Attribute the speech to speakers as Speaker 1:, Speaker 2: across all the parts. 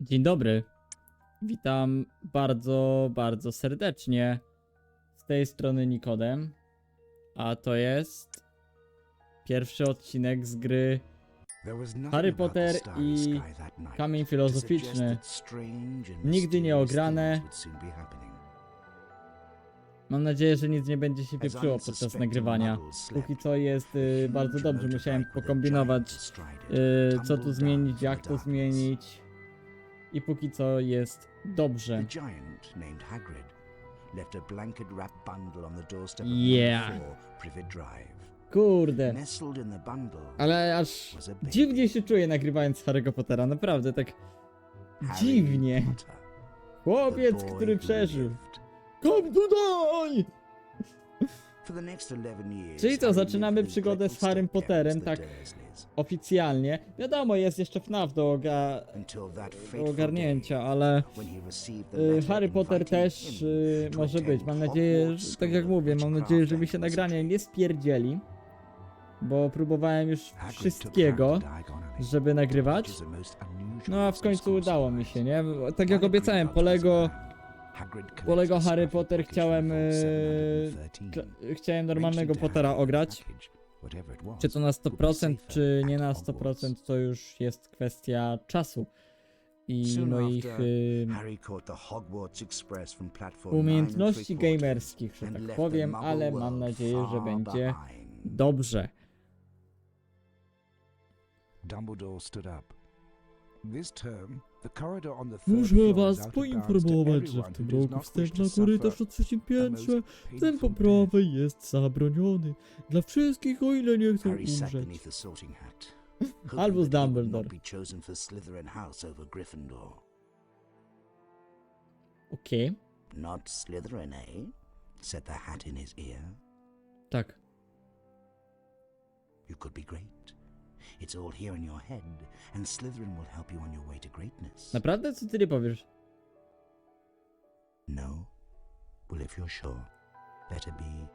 Speaker 1: Dzień dobry. Witam bardzo, bardzo serdecznie. Z tej strony Nikodem. A to jest pierwszy odcinek z gry
Speaker 2: Harry Potter i
Speaker 1: Kamień Filozoficzny. Nigdy nie ograne. Mam nadzieję, że nic nie będzie się pieprzyło podczas nagrywania. Póki co jest y, bardzo dobrze. Musiałem pokombinować, y, co tu zmienić, jak to zmienić. I póki co jest dobrze.
Speaker 2: The giant named Hagrid left a blanket wrapped bundle on the doorstep of
Speaker 1: Yeah. Kurde.
Speaker 2: Nestled in the bundle
Speaker 1: Ale aż
Speaker 2: was a baby,
Speaker 1: dziwnie się czuję nagrywając Harry'ego Pottera. Naprawdę tak dziwnie. Chłopiec, który przeżył. Kom tutaj! Czyli co, zaczynamy przygodę z Harrym Potterem, tak Oficjalnie. Wiadomo, jest jeszcze FNAF do, oga do ogarnięcia, ale y, Harry Potter też y, może być. Mam nadzieję, że, tak jak mówię, mam nadzieję, że mi się nagranie
Speaker 2: Wizardry.
Speaker 1: nie spierdzieli. Bo próbowałem już wszystkiego, żeby nagrywać. No a w końcu udało mi się, nie? Tak jak obiecałem, Polego,
Speaker 2: collected
Speaker 1: Harry Potter chciałem, e,
Speaker 2: 713.
Speaker 1: kla- chciałem normalnego Pottera ograć. Czy to na
Speaker 2: would be
Speaker 1: 100%,
Speaker 2: safer
Speaker 1: czy nie na
Speaker 2: Hogwarts.
Speaker 1: 100%, to już jest kwestia czasu i moich
Speaker 2: from platform
Speaker 1: umiejętności
Speaker 2: 9 and three quarters
Speaker 1: gamerskich, że tak powiem, ale mam nadzieję, że będzie dobrze.
Speaker 3: Dumbledore stood up.
Speaker 1: Muszę was poinformować, że w tym roku wstęp na korytarz na trzecim piętrze ten po prawej jest zabroniony. Dla wszystkich, o ile nie chcą umrzeć. Albus Dumbledore. Okej,
Speaker 2: Not Slytherin, eh? said the hat in his ear.
Speaker 1: tak.
Speaker 2: You could be great. It's all here in your head, and Slytherin will help you on your way to greatness.
Speaker 1: Naprawdę? Co ty nie powiesz?
Speaker 2: No? Well, if you're sure, better be.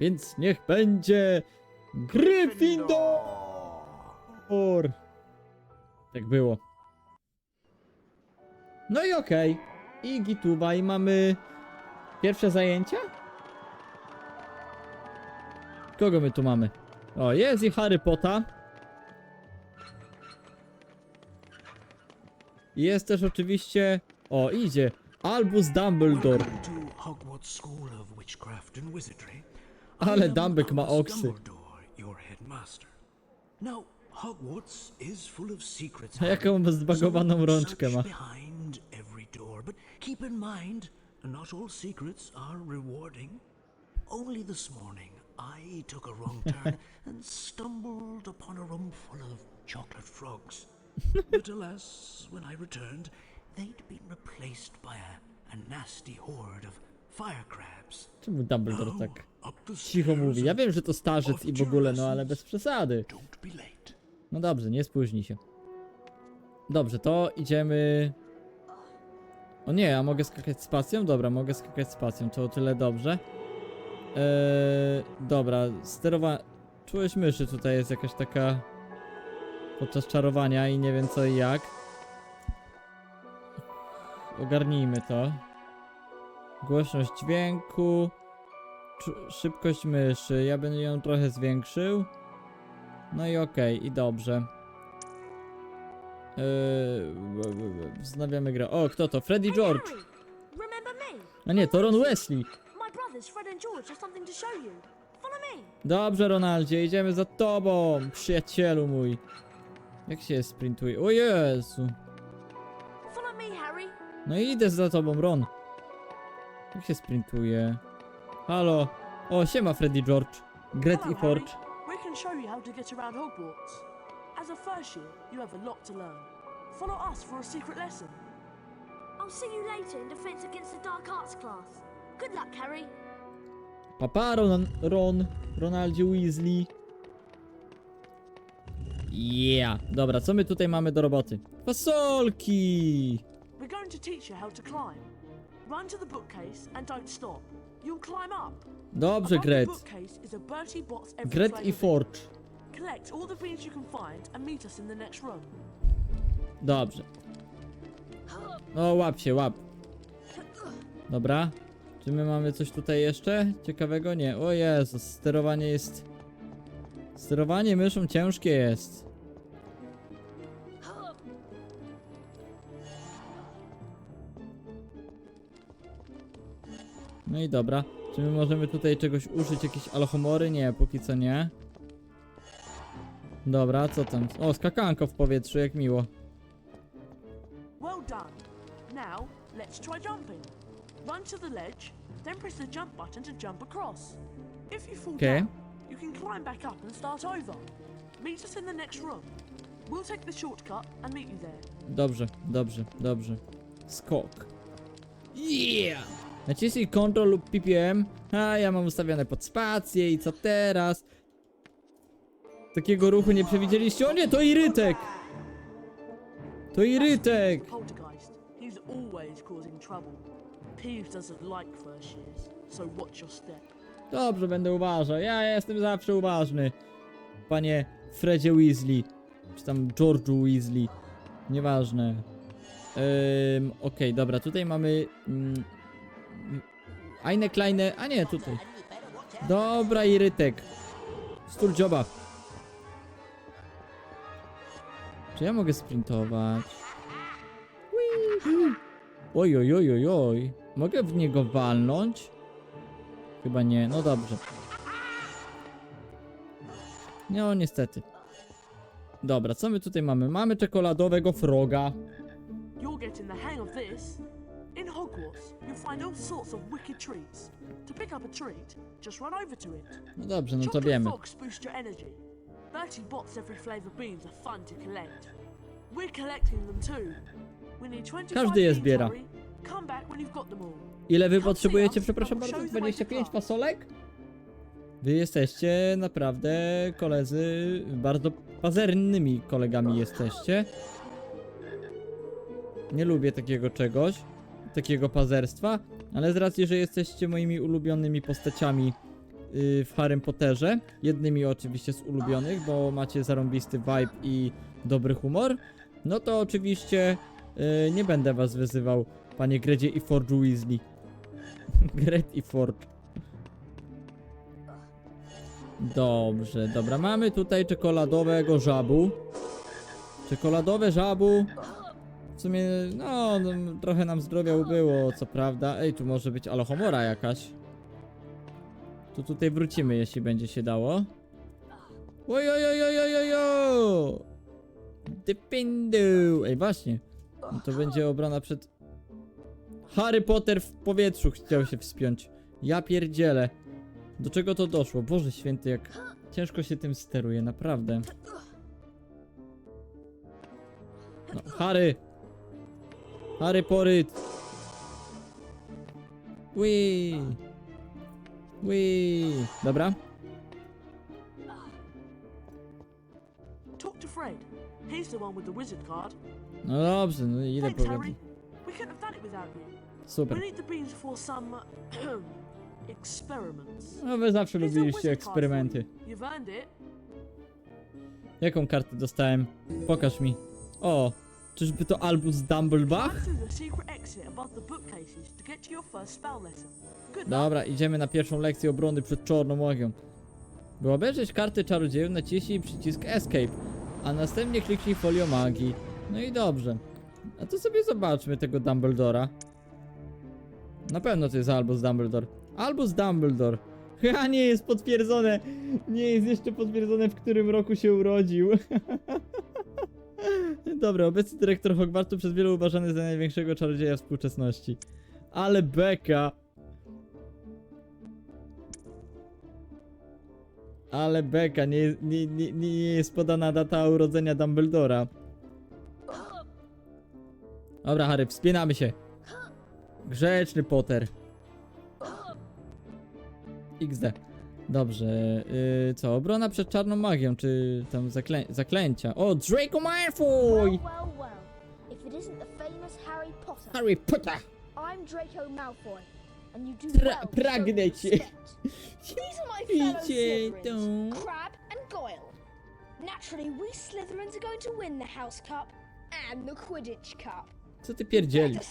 Speaker 1: Więc niech będzie Gryffindor! Tak było. No i okej. I gituwa i mamy pierwsze zajęcia? Kogo my tu mamy? O, jest i Harry Potter. Jest też oczywiście... O, idzie. Albus Dumbledore. Ale Dumbek ma oksy.
Speaker 4: Secrets.
Speaker 1: A jaką zbagowaną rączkę ma.
Speaker 4: keep in mind, not all secrets are rewarding. Only this morning, I took a wrong turn and stumbled upon a room full of chocolate frogs. But alas, when I returned, they'd been replaced by a, a nasty horde of fire crabs.
Speaker 1: Czemu Dumbledore tak cicho mówi? Ja wiem, że to starzec i w ogóle, no ale bez przesady. No dobrze, nie spóźni się. Dobrze, to idziemy... O nie, a mogę skakać spacją? Dobra, mogę skakać spacją, to o tyle dobrze. Eee, dobra, sterowa... Czułeś myszy tutaj jest jakaś taka... Podczas czarowania i nie wiem co i jak. Ogarnijmy to. Głośność dźwięku. Szybkość myszy. Ja bym ją trochę zwiększył. No i okej, i dobrze. Yy, wznawiamy grę. O, kto to? Freddy George. A nie, to Ron Wesley. Dobrze, Ronaldzie, idziemy za tobą, przyjacielu mój. Jak się sprintuje? O Jezu.
Speaker 5: Follow me, Harry.
Speaker 1: No i idę za tobą, Ron. Jak się sprintuje? Halo. O, siema Freddy George. Gret i
Speaker 6: Hello,
Speaker 1: Forge.
Speaker 6: Harry. We can show you how to get around Hogwarts. As a first year, you have a lot to learn. Follow us for a secret lesson.
Speaker 5: I'll see you later in defense against the dark arts class. Good luck, Harry.
Speaker 1: Papa, Ron, Ron. Ronaldzie Weasley. Yeah. Dobra, co my tutaj mamy do roboty? Fasolki!
Speaker 6: We're going to teach you how to climb. Run to the bookcase and don't stop. You'll climb up.
Speaker 1: Dobrze,
Speaker 6: Above
Speaker 1: Gret.
Speaker 6: the bookcase is a Bertie Bott's every
Speaker 1: Gret i. Forge.
Speaker 6: Collect all the beans you can find and meet us in the next room.
Speaker 1: Dobrze. No, łap się, łap. Dobra. Czy my mamy coś tutaj jeszcze ciekawego? Nie. O Jezus, sterowanie jest... Sterowanie myszą ciężkie jest. No i dobra. Czy my możemy tutaj czegoś użyć? Jakieś alchomory? Nie, póki co nie. Dobra, co tam? O, skakanko w powietrzu, jak miło.
Speaker 6: Well done. Now, let's try jumping. Run to the ledge, then press the jump button to jump across. If you fall
Speaker 1: Okay.
Speaker 6: down, you can climb back up and start over. Meet us in the next room. We'll take the shortcut and meet you there.
Speaker 1: Dobrze, dobrze, dobrze. Skok. Yeah! Naciśnij Ctrl lub PPM. A ja mam ustawione pod spację i co teraz? Takiego ruchu nie przewidzieliście? O nie, to Irytek! To Irytek!
Speaker 6: He's always causing trouble. Peeves doesn't like first years, so watch your step.
Speaker 1: Dobrze, będę uważał. Ja jestem zawsze uważny. Panie Fredzie Weasley. Czy tam George'u Weasley. Nieważne. Ym, Okej, dobra, tutaj mamy... Mm, eine kleine... A nie, tutaj. Dobra, Irytek. Stur dzioba. Czy ja mogę sprintować? Oj, oj, oj, oj, oj. Mogę w niego walnąć? Chyba nie, no dobrze. No, niestety. Dobra, co my tutaj mamy? Mamy czekoladowego froga.
Speaker 6: You're getting the hang of this. In Hogwarts, you'll find all sorts of wicked treats. To pick up a treat, just run over to it.
Speaker 1: No dobrze, no to wiemy.
Speaker 6: frogs boost your energy. 30 bots every flavour beans are fun to collect. We're collecting them too. We need 25
Speaker 1: Każdy je zbiera.
Speaker 6: Harry.
Speaker 1: Ile wy potrzebujecie, przepraszam bardzo?
Speaker 6: show you the way to
Speaker 1: 25
Speaker 6: craft.
Speaker 1: fasolek? Wy jesteście naprawdę koledzy, bardzo pazernymi kolegami jesteście. Nie lubię takiego czegoś, takiego pazerstwa, ale z racji, że jesteście moimi ulubionymi postaciami yy, w Harrym Potterze, jednymi oczywiście z ulubionych, bo macie zarąbisty vibe i dobry humor, no to oczywiście yy, nie będę was wyzywał, panie Gredzie i Forge Weasley. Gret i Forge. Dobrze, dobra, mamy tutaj czekoladowego żabu. Czekoladowe żabu. W sumie, no, no trochę nam zdrowia ubyło, co prawda. Ej, tu może być alohomora jakaś. Tu tutaj wrócimy, jeśli będzie się dało. Oj, oj, oj, oj, oj, oj, oj. Dypindu. Ej, właśnie. No to będzie obrona przed... Harry Potter w powietrzu chciał się wspiąć. Ja pierdzielę. Do czego to doszło? Boże święty, jak ciężko się tym steruje, naprawdę. No, Harry! Harry Poryt! Wii! Wii! Dobra.
Speaker 6: Talk to Fred. He's the one with the wizard card.
Speaker 1: No dobrze, no ile
Speaker 6: Thanks,
Speaker 1: Super.
Speaker 6: We need the beans for some experiments.
Speaker 1: No wy zawsze
Speaker 6: a
Speaker 1: lubiliście eksperymenty. Jaką kartę dostałem? Pokaż mi. O! Czyżby to Albus Dumbledore? Dobra, idziemy na pierwszą lekcję obrony przed czarną magią. By obejrzeć karty czarodziejów, naciśnij przycisk Escape, a następnie kliknij folio magii. No i dobrze. A to sobie zobaczmy tego Dumbledora. Na pewno to jest Albus Dumbledore. Albus Dumbledore. Chyba nie jest potwierdzone. Nie jest jeszcze potwierdzone, w którym roku się urodził. Dobra, obecny dyrektor Hogwartu przez wielu uważany za największego czarodzieja współczesności. Ale beka. Ale beka, nie, nie, nie, nie jest podana data urodzenia Dumbledora. Dobra, Harry, wspinamy się. Grzeczny Potter. XD. Dobrze, yy, co? Obrona przed czarną magią, czy tam zaklę zaklęcia. O, Draco Malfoy!
Speaker 5: Well, well, well. Harry Potter,
Speaker 1: Harry Potter!
Speaker 5: I'm Draco Malfoy, and you do
Speaker 1: Pra-
Speaker 5: well
Speaker 1: pragnę cię.
Speaker 5: These are my fellow Slytherins. Crab and Goyle. Naturally, we Slytherins are going to win the House Cup and the Quidditch Cup.
Speaker 1: Co ty pierdzielisz?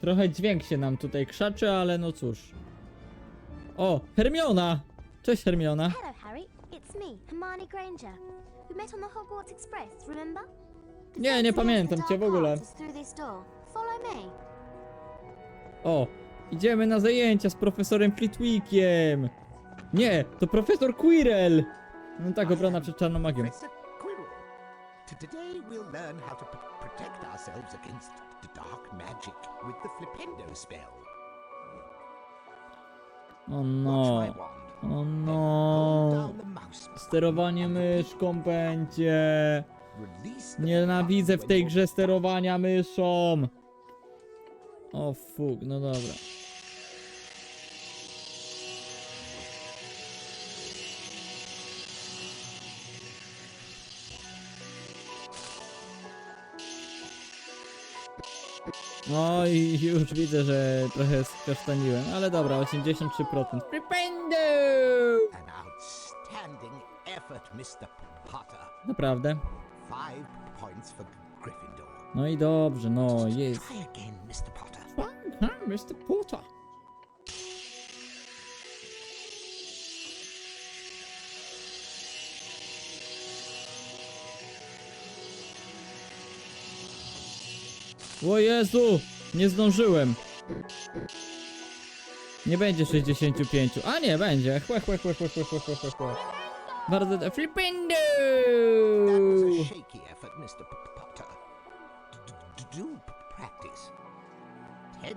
Speaker 1: Trochę dźwięk się nam tutaj krzaczy, ale no cóż. O, Hermiona! Cześć Hermiona.
Speaker 5: Hello, Harry. It's me, Hermione Granger. We met on the Hogwarts Express, remember?
Speaker 1: Nie, nie pamiętam cię w ogóle. O, idziemy na zajęcia z profesorem Flitwickiem. Nie, to profesor Quirrell. No tak, obrona przed czarną magią.
Speaker 2: Today we'll learn how to protect ourselves against dark magic with the Flipendo spell.
Speaker 1: O no, o no. Sterowanie myszką będzie. Nienawidzę w tej grze sterowania myszą. O fuk, no dobra. No i już widzę, że trochę skasztaniłem, ale dobra, 83%. Flipendo!
Speaker 2: An outstanding effort, Mr. Potter.
Speaker 1: Naprawdę?
Speaker 2: Five points for Gryffindor.
Speaker 1: No i dobrze, no jest.
Speaker 2: Try again, Mr. Potter.
Speaker 1: Aha, Mr. Potter. O Jezu! Nie zdążyłem. Nie będzie 65. A nie, będzie. Chłe, chłe, chłe, chłe, chłe, chłe, chłe, chłe, chłe. Bardzo... do- Flipendo!
Speaker 2: That was a shaky effort, Mr. P- Potter. D- d- do p- practice. Ten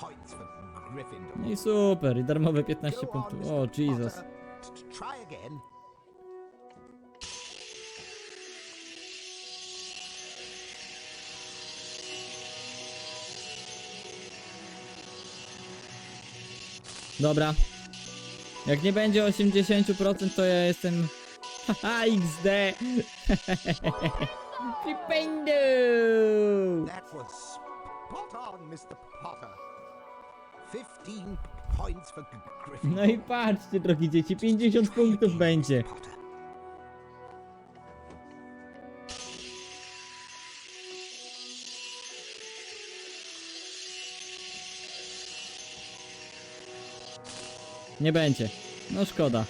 Speaker 2: points for Gryffindor.
Speaker 1: No i super. I darmowe 15
Speaker 2: Go on,
Speaker 1: punktów.
Speaker 2: Mr.
Speaker 1: O, Jesus.
Speaker 2: Potter. T- t- Try again.
Speaker 1: Dobra. Jak nie będzie 80%, to ja jestem... Haha, XD! Flipendo!
Speaker 2: That was spot on, Mr. Potter. Fifteen points for Gryffindor.
Speaker 1: No i patrzcie, drogi dzieci, 50 punktów będzie.
Speaker 2: Potter.
Speaker 1: Nie będzie. No szkoda.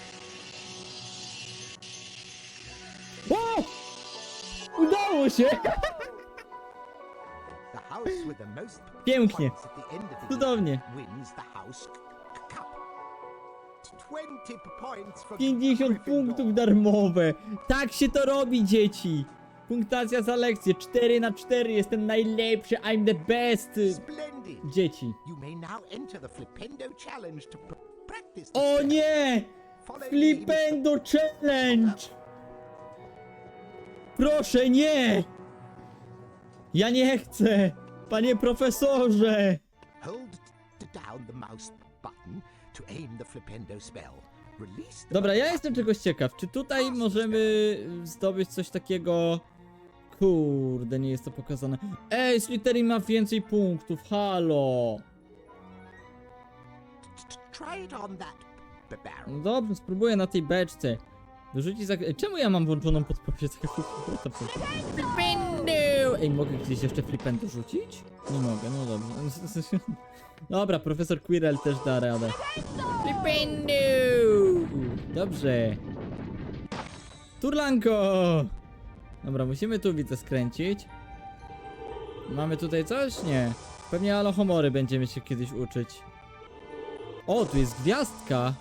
Speaker 1: O! Udało się! Pięknie. Cudownie. 50 punktów darmowe. Tak się to robi, dzieci. Punktacja za lekcję. 4 na 4. Jestem najlepszy. I'm the best. Dzieci. O nie! Flipendo Challenge! Proszę, nie! Ja nie chcę! Panie profesorze! Dobra, ja jestem czegoś ciekaw. Czy tutaj możemy zdobyć coś takiego... Kurde, nie jest to pokazane. Ej, Slytherin ma więcej punktów, halo! No dobrze, spróbuję na tej beczce. Wyrzucić za... Czemu ja mam włączoną podpowiedź? Flipendo! Ej, mogę gdzieś jeszcze flipendo rzucić? Nie mogę, no dobrze. Dobra, profesor Quirrell też da radę. Flipendo! Dobrze. Turlanko! Dobra, musimy tu widzę skręcić. Mamy tutaj coś? Nie. Pewnie alohomory będziemy się kiedyś uczyć. O, tu jest gwiazdka.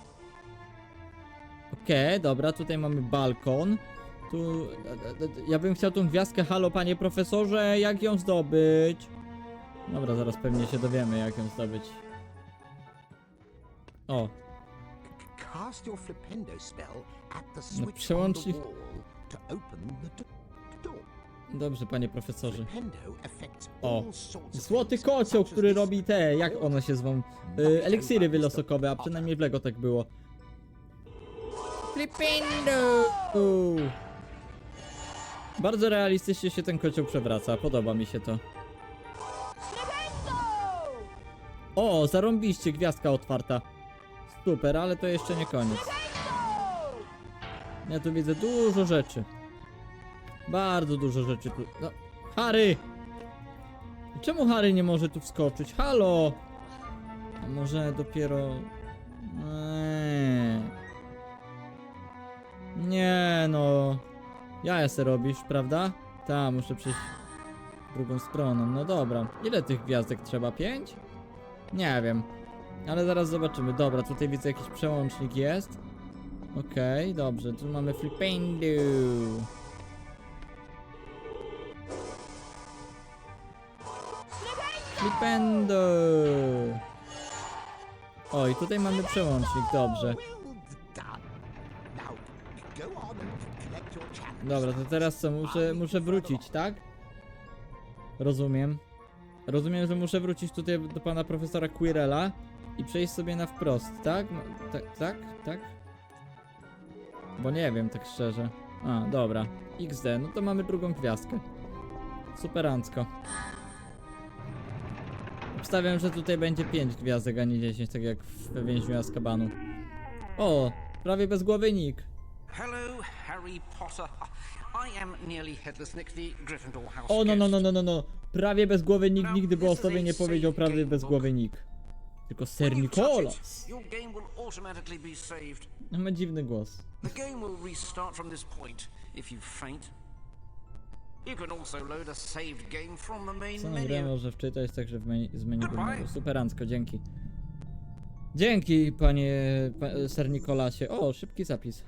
Speaker 1: Okej, dobra, tutaj mamy balkon. Tu. Ja bym chciał tą gwiazdkę. Halo, panie profesorze, jak ją zdobyć? Dobra, zaraz pewnie się dowiemy, jak ją zdobyć. O,
Speaker 2: on
Speaker 1: przełącznik- dobrze, panie profesorze. O, Złoty kocioł, który robi te, jak one się zwą? Y, eliksiry wylosokowe, a przynajmniej w Lego tak było. Flipendo! Bardzo realistycznie się ten kocioł przewraca, podoba mi się to. O, zarąbiście, gwiazdka otwarta. Super, ale to jeszcze nie koniec. Ja tu widzę dużo rzeczy. Bardzo dużo rzeczy tu. No, Harry! Czemu Harry nie może tu wskoczyć? Halo! A może dopiero. Eee. Nie no. Ja se robisz, prawda? Ta, muszę przejść drugą stroną. No dobra. Ile tych gwiazdek trzeba? Pięć? Nie wiem. Ale zaraz zobaczymy. Dobra, tutaj widzę jakiś przełącznik jest. Okej, dobrze. Tu mamy flipendu. Flipendo! Oj, tutaj mamy przełącznik, dobrze. Dobra, to teraz co? Muszę, muszę wrócić, tak? Rozumiem. Rozumiem, że muszę wrócić tutaj do pana profesora Quirrella i przejść sobie na wprost, tak? No, tak, tak, tak? Bo nie wiem, tak szczerze. A, dobra. XD, no to mamy drugą gwiazdkę. Superancko. Obstawiam, że tutaj będzie 5 gwiazdek, a nie 10, tak jak w więźniu Azkabanu. O, prawie bez głowy Nick.
Speaker 7: Hello, Harry Potter. I am nearly headless Nick, the Gryffindor House.
Speaker 1: O, no, no, no, no, no, no. Prawie bez głowy
Speaker 7: Now,
Speaker 1: nigdy by o sobie nie powiedział prawie bez głowy nick. Tylko
Speaker 7: saved.
Speaker 1: No, Ma dziwny głos.
Speaker 7: The game will restart from this point if you faint. You can also load a saved game from the main
Speaker 1: Co
Speaker 7: menu.
Speaker 1: może wczytać także w menu, z menu głównego. Superancko, dzięki. Dzięki, panie pa, Ser Nikolasie. O, szybki zapis.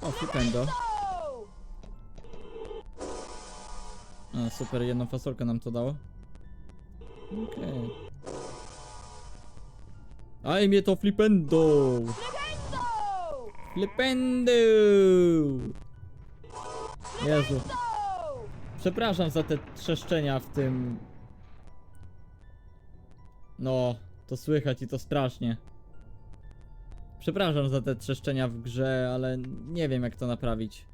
Speaker 1: O, flipendo. A, super, jedną fasolkę nam to dało. Okej. Aj, mnie to flipendo! Flipendo! Jezu. Przepraszam za te trzeszczenia w tym. No, to słychać i to strasznie. Przepraszam za te trzeszczenia w grze, ale nie wiem jak to naprawić.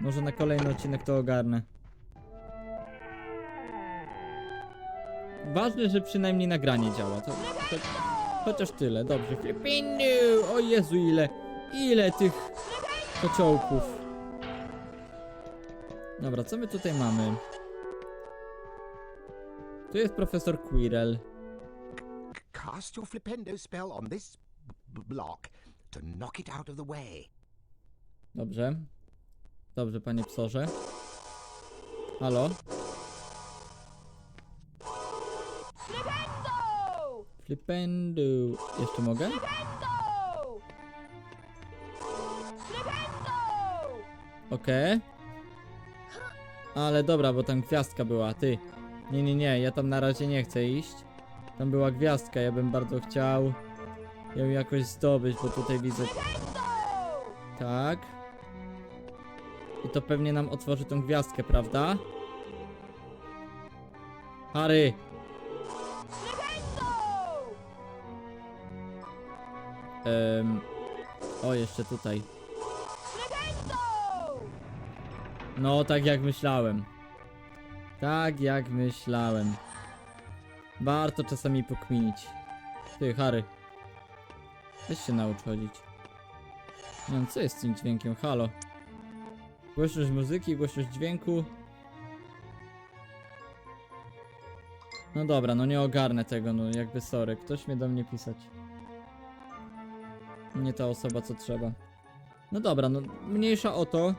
Speaker 1: Może na kolejny odcinek to ogarnę. Ważne, że przynajmniej nagranie działa. To, cho chociaż tyle, dobrze. Filipinu! O Jezu, ile, ile tych kociołków. Dobra, co my tutaj mamy? Tu jest profesor Quirrell.
Speaker 2: Cast your flipendo spell on this block to knock it out of the way.
Speaker 1: Dobrze. Dobrze, panie psorze. Halo? Flipendu. Jeszcze mogę? Okej. Ale dobra, bo tam gwiazdka była, ty. Nie, nie, nie, ja tam na razie nie chcę iść. Tam była gwiazdka, ja bym bardzo chciał ją jakoś zdobyć, bo tutaj widzę... Tak. I to pewnie nam otworzy tą gwiazdkę, prawda? Harry! Em, o, jeszcze tutaj. No, tak jak myślałem. Tak jak myślałem. Warto czasami pokminić. Ty, Harry. Weź się naucz chodzić. Wiem, co jest z tym dźwiękiem? Halo. Głośność muzyki, głośność dźwięku. No dobra, no nie ogarnę tego, no jakby sorry. Ktoś mnie do mnie pisać. Nie ta osoba, co trzeba. No dobra, no mniejsza o to.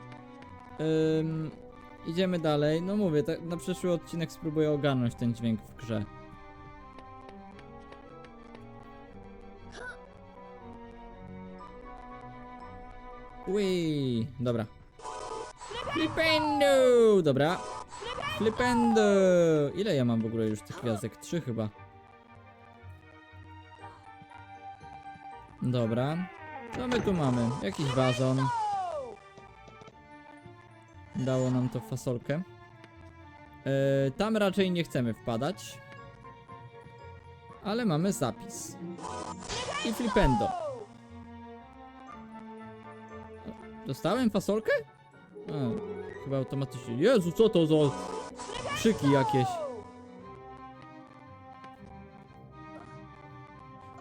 Speaker 1: Ym, idziemy dalej. No mówię, tak, na przyszły odcinek spróbuję ogarnąć ten dźwięk w grze. Ui, dobra. Flipendo! Dobra. Flipendo! Ile ja mam w ogóle już tych gwiazdek? Trzy chyba. Dobra. Co my tu mamy? Jakiś wazon. Dało nam to fasolkę. Yy, tam raczej nie chcemy wpadać. Ale mamy zapis. I flipendo. Dostałem fasolkę? A, chyba automatycznie. Jezu, co to za krzyki jakieś?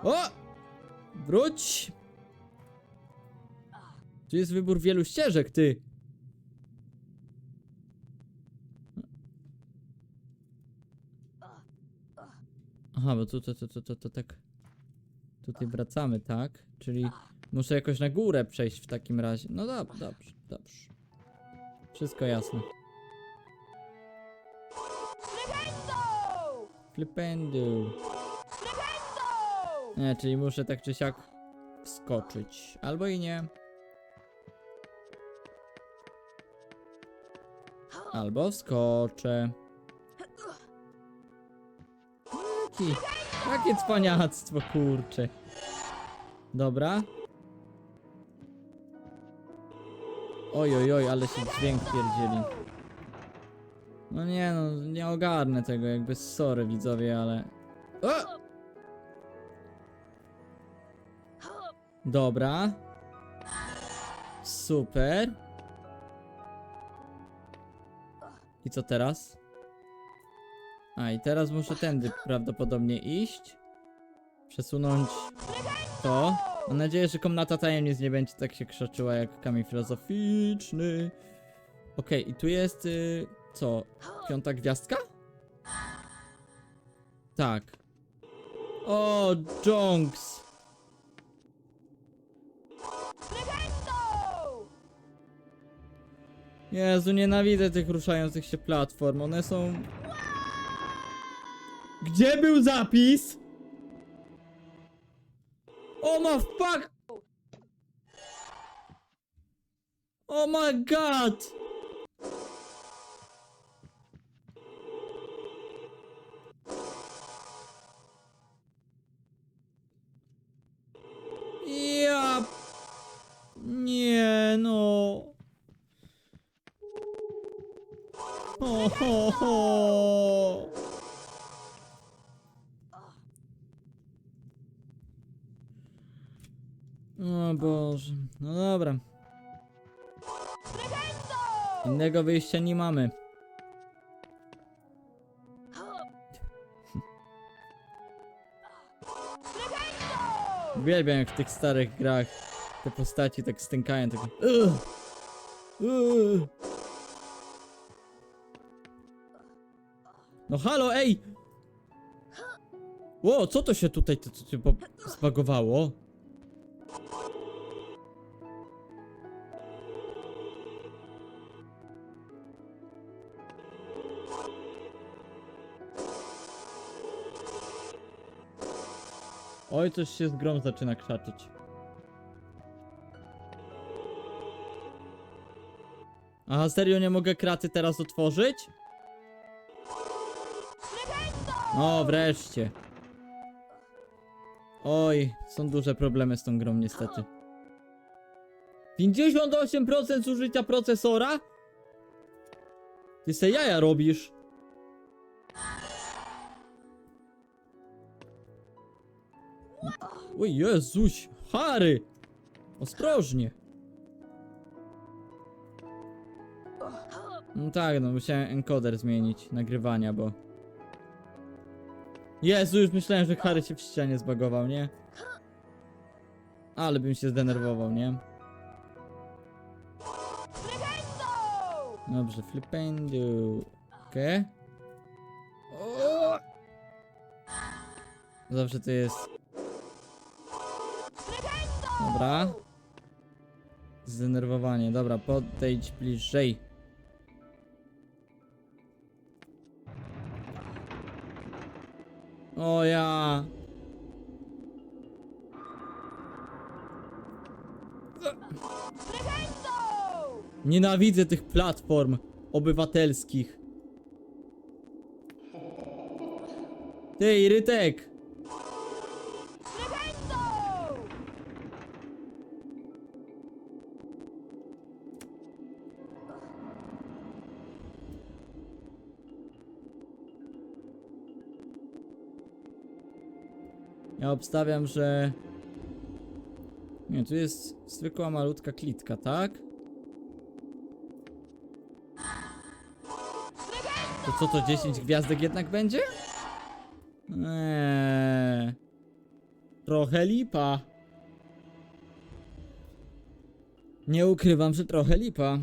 Speaker 1: O! Wróć! Tu jest wybór wielu ścieżek, ty. Aha, bo tu to, to, to, to, to tak. Tutaj wracamy, tak? Czyli muszę jakoś na górę przejść w takim razie. No dobrze, dobrze, dobrze. Wszystko jasne.
Speaker 8: Flipendo!
Speaker 1: Flipendu.
Speaker 8: Flipendo!
Speaker 1: Nie, czyli muszę tak czy siak wskoczyć. Albo i nie. Albo wskoczę. Jaki, jakie cwaniactwo, kurcze. Dobra. Oj, oj, oj, ale się dźwięk pierdzieli. No nie no, nie ogarnę tego, jakby sorry widzowie, ale... O! Dobra. Super. I co teraz? A i teraz muszę tędy prawdopodobnie iść. Przesunąć to. Mam nadzieję, że komnata tajemnic nie będzie tak się krzaczyła jak kamień filozoficzny. Okej, i tu jest y, co? Piąta gwiazdka? Tak. O, Jonks! Jezu, nienawidzę tych ruszających się platform. One są. Gdzie był zapis? O ma fuck! Oh my god! Dobra. Innego wyjścia nie mamy. Uwielbiam jak w tych starych grach te postaci tak stękają, tak... No halo, ej! Ło, co to się tutaj zbagowało? Oj, coś się z grom zaczyna krzaczyć. Aha, serio nie mogę kraty teraz otworzyć? No, wreszcie. Oj, są duże problemy z tą grą niestety. 58% zużycia procesora? Ty se jaja robisz? Oj, Jezuś, Harry! Ostrożnie. No tak, no musiałem encoder zmienić nagrywania, bo... Jezu, już myślałem, że Harry się w ścianie zbagował, nie? Ale bym się zdenerwował, nie? Dobrze, flipendu. Okej. O! Zawsze to jest. Dobra. Zdenerwowanie. Dobra, podejdź bliżej. O ja. Nienawidzę tych platform obywatelskich. Ty, Irytek! Obstawiam, że... Nie, tu jest zwykła malutka klitka, tak? To co to 10 gwiazdek jednak będzie? Eee, trochę lipa. Nie ukrywam, że trochę lipa.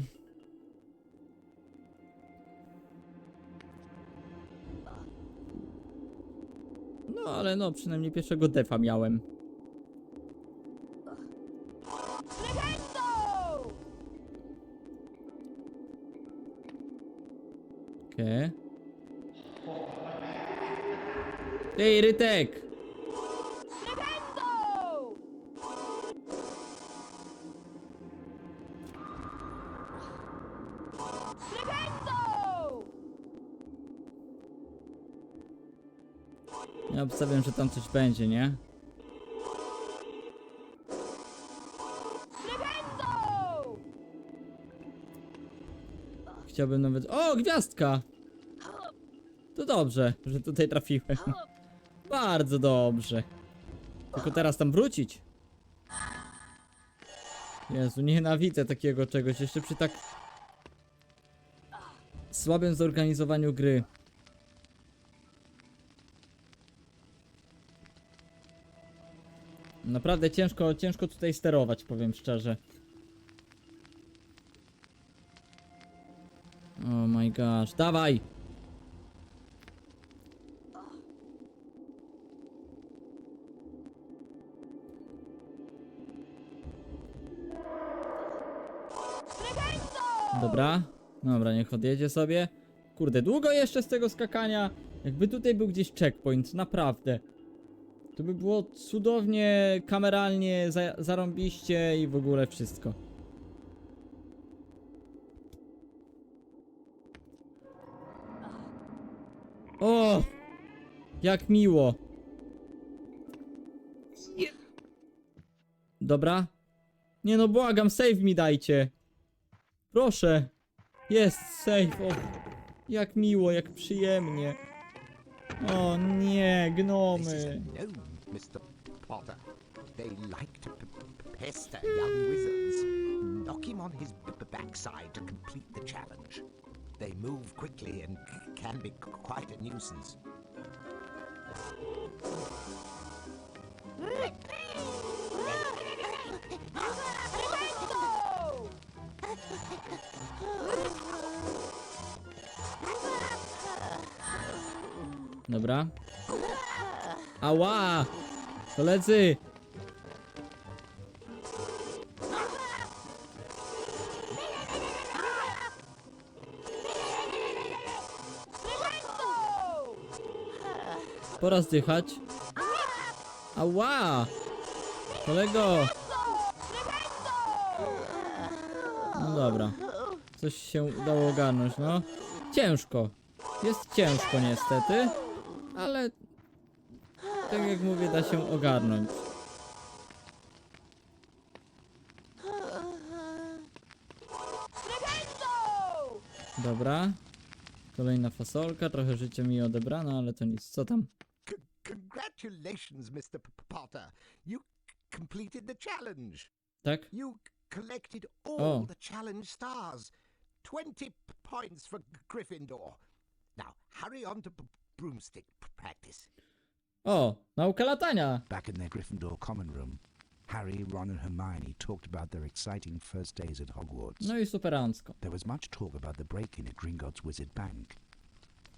Speaker 1: No ale no, przynajmniej pierwszego defa miałem. Okej. Ej, Rytek! Ja obstawiam, że tam coś będzie, nie? Chciałbym nawet... O, gwiazdka! To dobrze, że tutaj trafiłem. Bardzo dobrze. Tylko teraz tam wrócić. Jezu, nienawidzę takiego czegoś. Jeszcze przy tak... Słabym zorganizowaniu gry. Naprawdę ciężko, ciężko tutaj sterować, powiem szczerze. Oh my gosh, dawaj! Dobra, dobra, niech odjedzie sobie. Kurde, długo jeszcze z tego skakania. Jakby tutaj był gdzieś checkpoint, naprawdę. To by było cudownie, kameralnie, za zarąbiście i w ogóle wszystko. O! Jak miło. Dobra. Nie no, błagam, save mi dajcie. Proszę. Jest save. O, jak miło, jak przyjemnie. O nie, gnomy.
Speaker 2: Mr. Potter. They like to pester young wizards. Knock him on his backside to complete the challenge. They move quickly and can be quite a nuisance.
Speaker 1: Dobra. Ała! Koledzy! Pora zdychać. Ała! Kolego! No dobra. Coś się udało ogarnąć, no. Ciężko. Jest ciężko niestety, ale tak jak mówię, da się ogarnąć. Dobra. Kolejna fasolka, trochę życia mi odebrano, ale to nic. Co tam?
Speaker 2: C- congratulations, Mr. P- Potter. You completed the challenge.
Speaker 1: Tak?
Speaker 2: You collected all the challenge stars. 20 p- points for Gryffindor. Now, hurry on to broomstick practice.
Speaker 1: Oh, o, nauka latania!
Speaker 3: Back in their Gryffindor common room, Harry, Ron, and Hermione talked about their exciting first days at Hogwarts.
Speaker 1: No i superancko.
Speaker 3: There was much talk about the break in at Gringotts Wizard Bank.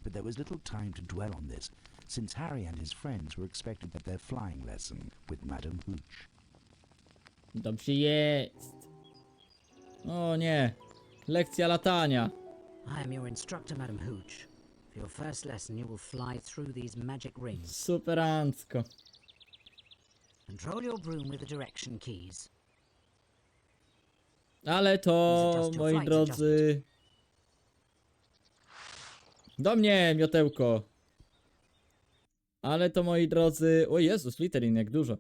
Speaker 3: But there was little time to dwell on this, since Harry and his friends were expected at their flying lesson with Madame Hooch.
Speaker 1: Dobrze jest. O nie. Lekcja latania.
Speaker 9: I am your instructor, Madam Hooch. For your first lesson, you will fly through these magic rings.
Speaker 1: Superancko.
Speaker 9: Control your broom with the direction keys.
Speaker 1: Ale to, moi drodzy... Do mnie, miotełko. Ale to, moi drodzy... O Jezus, literin, jak dużo.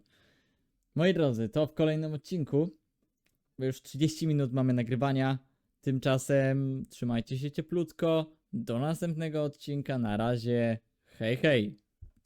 Speaker 1: Moi drodzy, to w kolejnym odcinku. Bo już 30 minut mamy nagrywania. Tymczasem trzymajcie się cieplutko. Do następnego odcinka. Na razie. Hej, hej.